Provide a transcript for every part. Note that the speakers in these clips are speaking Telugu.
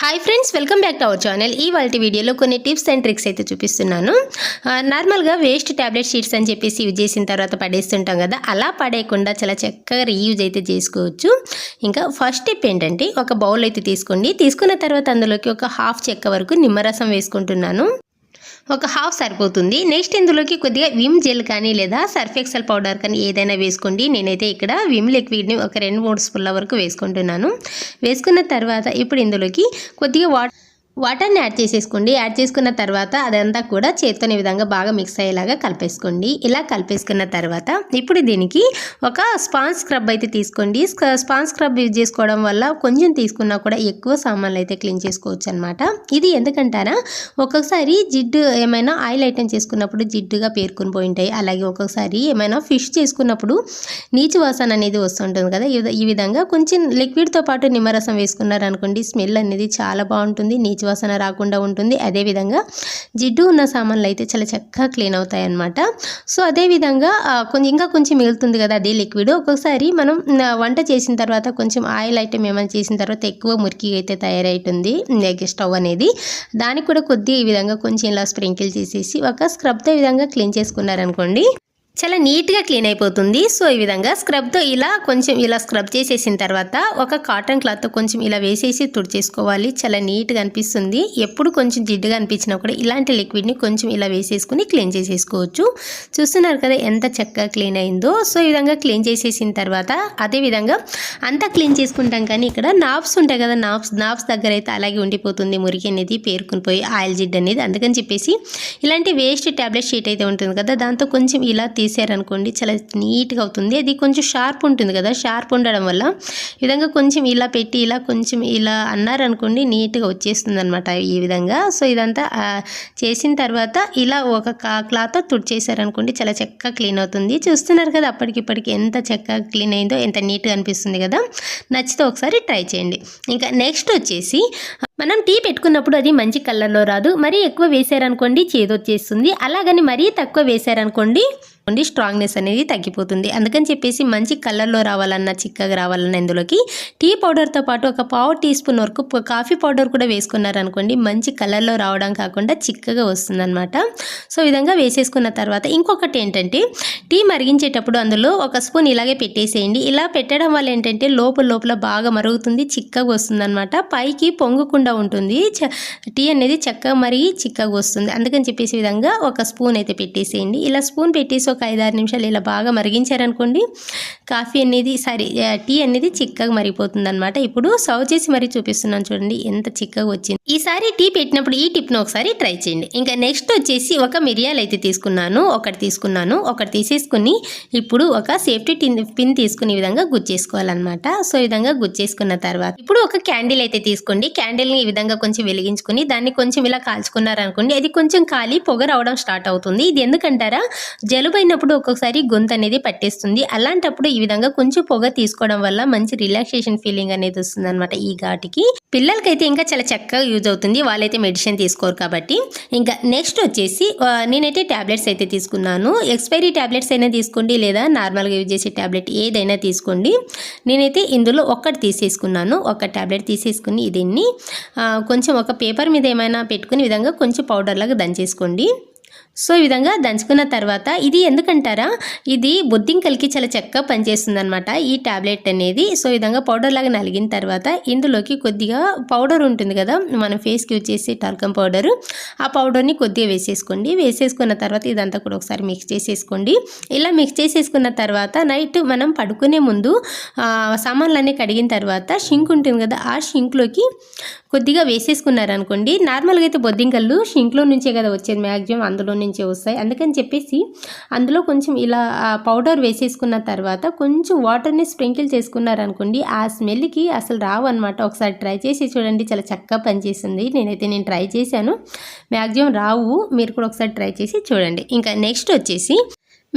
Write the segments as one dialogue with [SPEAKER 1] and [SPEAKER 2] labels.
[SPEAKER 1] Hi friends welcome back to our channel ఈ వాళ్ళ వీడియోలో కొన్ని టిప్స్ అండ్ ట్రిక్స్ అయితే చూపిస్తున్నాను. నార్మల్గా వేస్ట్ ట్యాబ్లెట్ షీట్స్ అని చెప్పేసి యూజ్ చేసిన తర్వాత పడేస్తుంటాం కదా అలా పడేయకుండా చాలా చక్కగా రీయూజ్ అయితే చేసుకోవచ్చు. ఇంకా ఫస్ట్ టిప్ ఏంటంటే ఒక బౌల్ అయితే తీసుకోండి. తీసుకున్న తర్వాత అందులోకి ఒక హాఫ్ చెక్క వరకు నిమ్మరసం వేసుకుంటున్నాను. ఒక హాఫ్ సరిపోతుంది. నెక్స్ట్ ఇందులోకి కొద్దిగా విమ్ జెల్ కానీ లేదా సర్ఫ్ ఎక్సెల్ పౌడర్ కానీ ఏదైనా వేసుకోండి. నేనైతే ఇక్కడ విమ్ లిక్విడ్ని ఒక రెండు మూడు స్పూన్ల వరకు వేసుకుంటున్నాను. వేసుకున్న తర్వాత ఇప్పుడు ఇందులోకి కొద్దిగా వాటర్ వాటర్ని యాడ్ చేసేసుకోండి. యాడ్ చేసుకున్న తర్వాత అదంతా కూడా చేత్తోనే విధంగా బాగా మిక్స్ అయ్యేలాగా కలిపేసుకోండి. ఇలా కలిపేసుకున్న తర్వాత ఇప్పుడు దీనికి ఒక స్పాంజ్ స్క్రబ్ అయితే తీసుకోండి. స్పాన్స్ స్పాంజ్ స్క్రబ్ యూజ్ చేసుకోవడం వల్ల కొంచెం తీసుకున్నా కూడా ఎక్కువ సామాన్లు అయితే క్లీన్ చేసుకోవచ్చు అనమాట ఇది ఎందుకంటారా? ఒక్కొక్కసారి జిడ్డు ఏమైనా ఆయిల్ ఐటమ్ చేసుకున్నప్పుడు జిడ్డుగా పేరుకొని పోయి ఉంటాయి అలాగే ఒక్కొక్కసారి ఏమైనా ఫిష్ చేసుకున్నప్పుడు నీచు వాసన అనేది వస్తుంటుంది కదా. ఈ ఈ విధంగా కొంచెం లిక్విడ్తో పాటు నిమ్మరసం వేసుకున్నారనుకోండి స్మెల్ అనేది చాలా బాగుంటుంది. నీచు వాసన రాకుండా ఉంటుంది. అదేవిధంగా జిడ్డు ఉన్న సామాన్లు అయితే చాలా చక్కగా క్లీన్ అవుతాయి అన్నమాట సో అదేవిధంగా కొంచెం ఇంకా కొంచెం మిగులుతుంది కదా అదే లిక్విడ్. ఒక్కొక్కసారి మనం వంట చేసిన తర్వాత కొంచెం ఆయిల్ ఐటమ్ ఏమైనా చేసిన తర్వాత ఎక్కువ మురికి అయితే తయారవుతుంది స్టవ్ అనేది. దానికి కూడా కొద్దిగా ఈ విధంగా కొంచెం ఇలా స్ప్రింకిల్ చేసేసి ఒక స్క్రబ్తో విధంగా క్లీన్ చేసుకున్నారనుకోండి. చాలా నీట్గా క్లీన్ అయిపోతుంది. సో ఈ విధంగా స్క్రబ్తో ఇలా కొంచెం ఇలా స్క్రబ్ చేసేసిన తర్వాత ఒక కాటన్ క్లాత్తో కొంచెం ఇలా వేసేసి తుడిచేసుకోవాలి. చాలా నీట్గా అనిపిస్తుంది. ఎప్పుడు కొంచెం జిడ్డుగా అనిపించినా కూడా ఇలాంటి లిక్విడ్ని కొంచెం ఇలా వేసేసుకుని క్లీన్ చేసేసుకోవచ్చు. చూస్తున్నారు కదా ఎంత చక్కగా క్లీన్ అయిందో. సో ఈ విధంగా క్లీన్ చేసేసిన తర్వాత అదే విధంగా అంతా క్లీన్ చేసుకుంటాం కానీ ఇక్కడ నాబ్స్ ఉంటాయి కదా నాబ్స్ నాబ్స్ దగ్గర అయితే అలాగే ఉండిపోతుంది మురికి అనేది పేరుకుని పోయి ఆయిల్ జిడ్ అనేది. అందుకని చెప్పేసి ఇలాంటి వేస్ట్ ట్యాబ్లెట్ షీట్ అయితే ఉంటుంది కదా దాంతో కొంచెం ఇలా తీసారనుకోండి చాలా నీట్గా అవుతుంది. అది కొంచెం షార్ప్ ఉంటుంది కదా షార్ప్ ఉండడం వల్ల ఈ విధంగా కొంచెం ఇలా పెట్టి ఇలా కొంచెం ఇలా అన్నారనుకోండి నీట్గా వచ్చేస్తుంది అనమాట ఈ విధంగా. సో ఇదంతా చేసిన తర్వాత ఇలా ఒక క్లాత్ తుడిచేసారనుకోండి చాలా చక్కగా క్లీన్ అవుతుంది. చూస్తున్నారు కదా అప్పటికిప్పటికి ఎంత చక్కగా క్లీన్ అయిందో ఎంత నీట్గా అనిపిస్తుంది కదా. నచ్చితే ఒకసారి ట్రై చేయండి. ఇంకా నెక్స్ట్ వచ్చేసి మనం టీ పెట్టుకున్నప్పుడు అది మంచి కలర్లో రాదు. మరీ ఎక్కువ వేసారనుకోండి చేదొచ్చేస్తుంది. అలాగని మరీ తక్కువ వేసారనుకోండి ఉండి స్ట్రాంగ్నెస్ అనేది తగ్గిపోతుంది. అందుకని చెప్పేసి మంచి కలర్లో రావాలన్నా చిక్కగా రావాలన్నా ఇందులోకి టీ పౌడర్తో పాటు ఒక పావు టీ స్పూన్ వరకు కాఫీ పౌడర్ కూడా వేసుకున్నారనుకోండి మంచి కలర్లో రావడం కాకుండా చిక్కగా వస్తుందన్నమాట. సో విధంగా వేసేసుకున్న తర్వాత ఇంకొకటి ఏంటంటే టీ మరిగించేటప్పుడు అందులో ఒక స్పూన్ ఇలాగే పెట్టేసేయండి. ఇలా పెట్టడం వల్ల ఏంటంటే లోపల లోపల బాగా మరుగుతుంది చిక్కగా వస్తుందన్నమాట. పైకి పొంగకుండా ఉంటుంది. చ- టీ అనేది చక్కగా మరిగి చిక్కగా వస్తుంది. అందుకని చెప్పేసి విధంగా ఒక స్పూన్ అయితే పెట్టేసేయండి. ఇలా స్పూన్ పెట్టేసి ఒక ఐదారు నిమిషాలు ఇలా బాగా మరిగించారనుకోండి కాఫీ అనేది సారీ టీ అనేది చిక్కగా మరిగిపోతుంది అనమాట ఇప్పుడు సర్వ్ చేసి మరీ చూపిస్తున్నాను చూడండి ఎంత చిక్కగా వచ్చింది. ఈసారి టీ పెట్టినప్పుడు ఈ టిప్ను ఒకసారి ట్రై చేయండి. ఇంకా నెక్స్ట్ వచ్చేసి ఒక మిరియాలు అయితే తీసుకున్నాను ఒకటి తీసుకున్నాను ఒకటి తీసేసుకుని ఇప్పుడు ఒక సేఫ్టీ టిన్ పిన్ తీసుకునే విధంగా విధంగా గుచ్చేసుకోవాలన్నమాట సో ఈ విధంగా గుచ్చేసుకున్న తర్వాత ఇప్పుడు ఒక క్యాండిల్ అయితే తీసుకోండి. క్యాండిల్ని ఈ విధంగా కొంచెం వెలిగించుకుని దాన్ని కొంచెం ఇలా కాల్చుకున్నారనుకోండి అది కొంచెం కాలి పొగ రావడం స్టార్ట్ అవుతుంది. ఇది ఎందుకంటారా? జలుబు అయినప్పుడు ఒక్కొక్కసారి గొంతు అనేది పట్టేస్తుంది. అలాంటప్పుడు ఈ విధంగా కొంచెం పొగ తీసుకోవడం వల్ల మంచి రిలాక్సేషన్ ఫీలింగ్ అనేది వస్తుంది అనమాట ఈ ఘాటికి. పిల్లలకైతే ఇంకా చాలా చక్కగా యూజ్ అవుతుంది. వాళ్ళైతే మెడిసిన్ తీసుకోరు కాబట్టి. ఇంకా నెక్స్ట్ వచ్చేసి నేనైతే ట్యాబ్లెట్స్ అయితే తీసుకున్నాను. ఎక్స్పైరీ ట్యాబ్లెట్స్ అయినా తీసుకోండి లేదా నార్మల్గా యూజ్ చేసే ట్యాబ్లెట్ ఏదైనా తీసుకోండి. నేనైతే ఇందులో ఒక్కటి తీసేసుకున్నాను. ఒక ట్యాబ్లెట్ తీసేసుకుని దీన్ని కొంచెం ఒక పేపర్ మీద ఏమైనా పెట్టుకుని విధంగా కొంచెం పౌడర్ లాగా దంచేసుకోండి. సో ఈ విధంగా దంచుకున్న తర్వాత ఇది ఎందుకంటారా? ఇది బొద్దింకలకి చాలా చక్కగా పనిచేస్తుంది అనమాట ఈ టాబ్లెట్ అనేది. సో ఈ విధంగా పౌడర్ లాగా నలిగిన తర్వాత ఇందులోకి కొద్దిగా పౌడర్ ఉంటుంది కదా మనం ఫేస్కి యూజ్ చేసే టాల్కమ్ పౌడరు. ఆ పౌడర్ని కొద్దిగా వేసేసుకోండి. వేసేసుకున్న తర్వాత ఇదంతా కూడా ఒకసారి మిక్స్ చేసేసుకోండి. ఇలా మిక్స్ చేసేసుకున్న తర్వాత నైట్ మనం పడుకునే ముందు సామాన్లన్నీ కడిగిన తర్వాత షింక్ ఉంటుంది కదా ఆ షింక్లోకి కొద్దిగా వేసేసుకున్నారనుకోండి నార్మల్గా అయితే బొద్దింకలు షింక్లో నుంచే కదా వచ్చేది మ్యాక్సిమం అందులోనే నుంచే వస్తాయి. అందుకని చెప్పేసి అందులో కొంచెం ఇలా పౌడర్ వేసేసుకున్న తర్వాత కొంచెం వాటర్ని స్ప్రింకిల్ చేసుకున్నారనుకోండి ఆ స్మెల్కి అసలు రావు అనమాట ఒకసారి ట్రై చేసి చూడండి చాలా చక్కగా పనిచేస్తుంది. నేనైతే నేను ట్రై చేశాను. మ్యాక్సిమం రావు. మీరు కూడా ఒకసారి ట్రై చేసి చూడండి. ఇంకా నెక్స్ట్ వచ్చేసి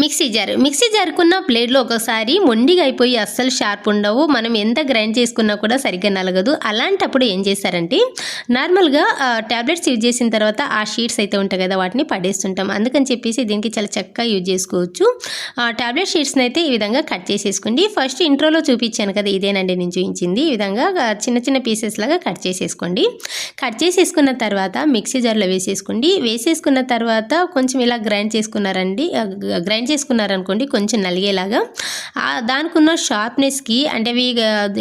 [SPEAKER 1] మిక్సీ జార్. మిక్సీ జారుకున్న ప్లేట్లో ఒకసారి మొండిగా అయిపోయి అస్సలు షార్ప్ ఉండవు. మనం ఎంత గ్రైండ్ చేసుకున్నా కూడా సరిగ్గా నలగదు. అలాంటప్పుడు ఏం చేస్తారంటే నార్మల్గా ట్యాబ్లెట్స్ యూజ్ చేసిన తర్వాత ఆ షీట్స్ అయితే ఉంటాయి కదా వాటిని పడేస్తుంటాం. అందుకని చెప్పేసి దీనికి చాలా చక్కగా యూజ్ చేసుకోవచ్చు. ట్యాబ్లెట్ షీట్స్ని అయితే ఈ విధంగా కట్ చేసేసుకోండి. ఫస్ట్ ఇంట్రోలో చూపించాను కదా ఇదేనండి నేను చూపించింది. ఈ విధంగా చిన్న చిన్న పీసెస్ లాగా కట్ చేసేసుకోండి. కట్ చేసేసుకున్న తర్వాత మిక్సీ జార్లో వేసేసుకోండి. వేసేసుకున్న తర్వాత కొంచెం ఇలా గ్రైండ్ చేసుకున్నారండి గ్రైండ్ గ- చేసుకున్నారనుకోండి కొంచెం నలిగేలాగా. దానికున్న దానికి ఉన్న షార్ప్నెస్కి అంటే అవి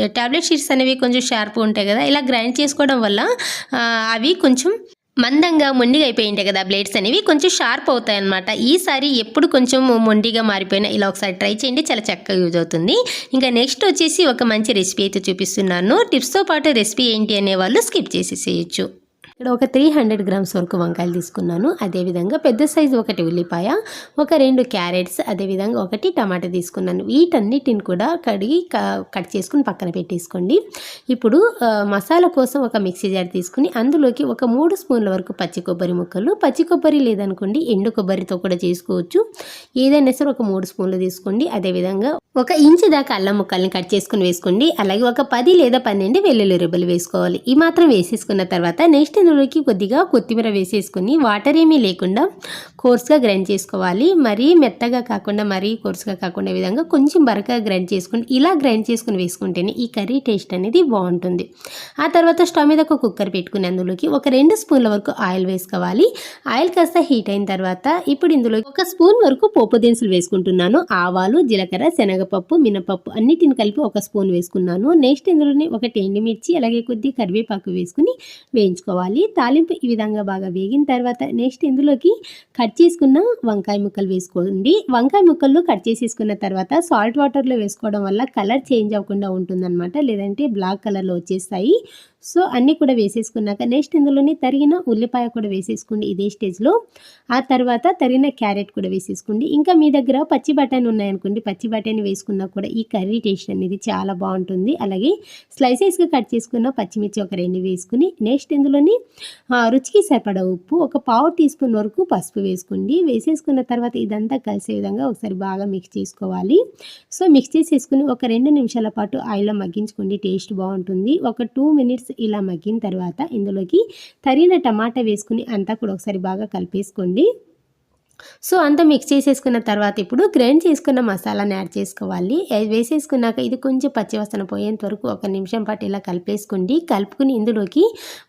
[SPEAKER 1] ట్యాబ్లెట్ షీట్స్ అనేవి కొంచెం షార్ప్గా ఉంటాయి కదా ఇలా గ్రైండ్ చేసుకోవడం వల్ల అవి కొంచెం మందంగా మొండిగా అయిపోయి ఉంటాయి కదా బ్లేడ్స్ అనేవి కొంచెం షార్ప్ అవుతాయి అనమాట ఈసారి ఎప్పుడు కొంచెం మొండిగా మారిపోయినా ఇలా ఒకసారి ట్రై చేయండి చాలా చక్కగా యూజ్ అవుతుంది. ఇంకా నెక్స్ట్ వచ్చేసి ఒక మంచి రెసిపీ అయితే చూపిస్తున్నాను. టిప్స్తో పాటు రెసిపీ ఏంటి అనే వాళ్ళు స్కిప్ చేసేసేయచ్చు. ఇక్కడ ఒక త్రీ హండ్రెడ్ గ్రామ్స్ వరకు వంకాయలు తీసుకున్నాను. అదేవిధంగా పెద్ద సైజు ఒకటి ఉల్లిపాయ ఒక రెండు క్యారెట్స్ అదేవిధంగా ఒకటి టమాటా తీసుకున్నాను. వీటన్నిటిని కూడా కడిగి క- కట్ చేసుకుని పక్కన పెట్టేసుకోండి. ఇప్పుడు మసాలా కోసం ఒక మిక్సీ జార్ తీసుకుని అందులోకి ఒక మూడు స్పూన్ల వరకు పచ్చి కొబ్బరి ముక్కలు పచ్చి కొబ్బరి లేదనుకోండి ఎండు కొబ్బరితో కూడా చేసుకోవచ్చు. ఏదైనా సరే ఒక మూడు స్పూన్లు తీసుకోండి. అదేవిధంగా ఒక ఇంచు దాకా అల్లం ముక్కల్ని కట్ చేసుకుని వేసుకోండి. అలాగే ఒక పది లేదా పన్నెండు వెల్లుల్లి రుబ్బలు వేసుకోవాలి. ఈ మాత్రం వేసేసుకున్న తర్వాత నెక్స్ట్ ఇందులోకి కొద్దిగా కొత్తిమీర వేసేసుకుని వాటర్ ఏమీ లేకుండా కోర్స్గా గ్రైండ్ చేసుకోవాలి. మరీ మెత్తగా కాకుండా మరీ కోర్స్గా కాకుండా విధంగా కొంచెం బరకగా గ్రైండ్ చేసుకుని ఇలా గ్రైండ్ చేసుకుని వేసుకుంటేనే ఈ కర్రీ టేస్ట్ అనేది బాగుంటుంది. ఆ తర్వాత స్టవ్ మీద ఒక కుక్కర్ పెట్టుకుని అందులోకి ఒక రెండు స్పూన్ల వరకు ఆయిల్ వేసుకోవాలి. ఆయిల్ కాస్త హీట్ అయిన తర్వాత ఇప్పుడు ఇందులో ఒక స్పూన్ వరకు పోపు దినుసులు వేసుకుంటున్నాను. ఆవాలు జీలకర్ర శనగ శనగపప్పు మినపప్పు అన్నిటిని కలిపి ఒక స్పూన్ వేసుకున్నాను. నెక్స్ట్ ఇందులోనే ఒకటి ఎండుమిర్చి అలాగే కొద్ది కరివేపాకు వేసుకుని వేయించుకోవాలి. తాలింపు ఈ విధంగా బాగా వేగిన తర్వాత నెక్స్ట్ ఇందులోకి కట్ చేసుకున్న వంకాయ ముక్కలు వేసుకోండి. వంకాయ ముక్కలు కట్ చేసేసుకున్న తర్వాత సాల్ట్ వాటర్లో వేసుకోవడం వల్ల కలర్ చేంజ్ అవ్వకుండా ఉంటుందన్నమాట. లేదంటే బ్లాక్ కలర్లో వచ్చేస్తాయి. సో అన్నీ కూడా వేసేసుకున్నాక నెక్స్ట్ ఇందులోనే తరిగిన ఉల్లిపాయ కూడా వేసేసుకోండి ఇదే స్టేజ్లో ఆ తర్వాత తరిగిన క్యారెట్ కూడా వేసేసుకోండి. ఇంకా మీ దగ్గర పచ్చి బఠానీ ఉన్నాయనుకోండి పచ్చి బఠానీ వేసుకున్నా కూడా ఈ కర్రీ టేస్ట్ అనేది చాలా బాగుంటుంది. అలాగే స్లైసెస్గా కట్ చేసుకున్న పచ్చిమిర్చి ఒక రెండు వేసుకుని నెక్స్ట్ ఇందులోని రుచికి సరిపడా ఉప్పు ఒక పావు టీ స్పూన్ వరకు పసుపు వేసుకోండి. వేసేసుకున్న తర్వాత ఇదంతా కలిసే విధంగా ఒకసారి బాగా మిక్స్ చేసుకోవాలి. సో మిక్స్ చేసేసుకుని ఒక రెండు నిమిషాల పాటు ఆయిల్లో మగ్గించుకోండి టేస్ట్ బాగుంటుంది. ఒక టూ మినిట్స్ ఇలా మగ్గిన తర్వాత ఇందులోకి తరిగిన టమాటా వేసుకుని అంతా కూడా ఒకసారి బాగా కలిపేసుకోండి. సో అంతా మిక్స్ చేసేసుకున్న తర్వాత ఇప్పుడు గ్రైండ్ చేసుకున్న మసాలాని యాడ్ చేసుకోవాలి. వేసేసుకున్నాక ఇది కొంచెం పచ్చివాసన పోయేంత వరకు ఒక నిమిషం పాటు ఇలా కలిపేసుకోండి. కలుపుకుని ఇందులోకి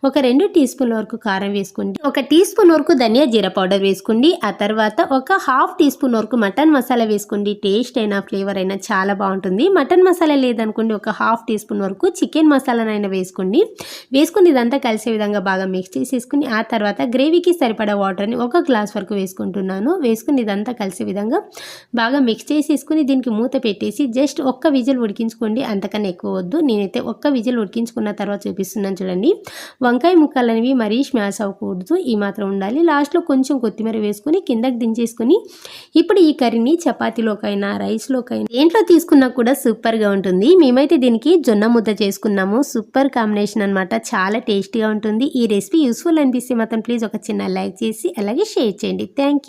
[SPEAKER 1] ఒక రెండు టీ స్పూన్ల వరకు కారం వేసుకోండి. ఒక టీ స్పూన్ వరకు ధనియా జీర పౌడర్ వేసుకోండి. ఆ తర్వాత ఒక హాఫ్ టీ స్పూన్ వరకు మటన్ మసాలా వేసుకోండి. టేస్ట్ అయినా ఫ్లేవర్ అయినా చాలా బాగుంటుంది. మటన్ మసాలా లేదనుకోండి ఒక హాఫ్ టీ స్పూన్ వరకు చికెన్ మసాలానైనా వేసుకోండి. వేసుకుని ఇదంతా కలిసే విధంగా బాగా మిక్స్ చేసేసుకుని ఆ తర్వాత గ్రేవీకి సరిపడా వాటర్ని ఒక గ్లాస్ వరకు వేసుకుంటున్నాను. వేసుకుని ఇదంతా కలిసే విధంగా బాగా మిక్స్ చేసేసుకుని దీనికి మూత పెట్టేసి జస్ట్ ఒక్క విజిల్ ఉడికించుకోండి. అంతకన్నా ఎక్కువ వద్దు. నేనైతే ఒక్క విజిల్ ఉడికించుకున్న తర్వాత చూపిస్తున్నాను చూడండి. వంకాయ ముక్కలు అనేవి మరీ స్మాష్ అవ్వకూడదు. ఈ మాత్రం ఉండాలి. లాస్ట్లో కొంచెం కొత్తిమీర వేసుకుని కిందకి దించేసుకుని ఇప్పుడు ఈ కర్రీని చపాతీలోకైనా రైస్లోకైనా దేంట్లో తీసుకున్నా కూడా సూపర్గా ఉంటుంది. మేమైతే దీనికి జొన్న ముద్ద చేసుకున్నాము. సూపర్ కాంబినేషన్ అనమాట చాలా టేస్టీగా ఉంటుంది. ఈ రెసిపీ యూస్ఫుల్ అనిపిస్తే మాత్రం ప్లీజ్ ఒక చిన్న లైక్ చేసి అలాగే షేర్ చేయండి. Thank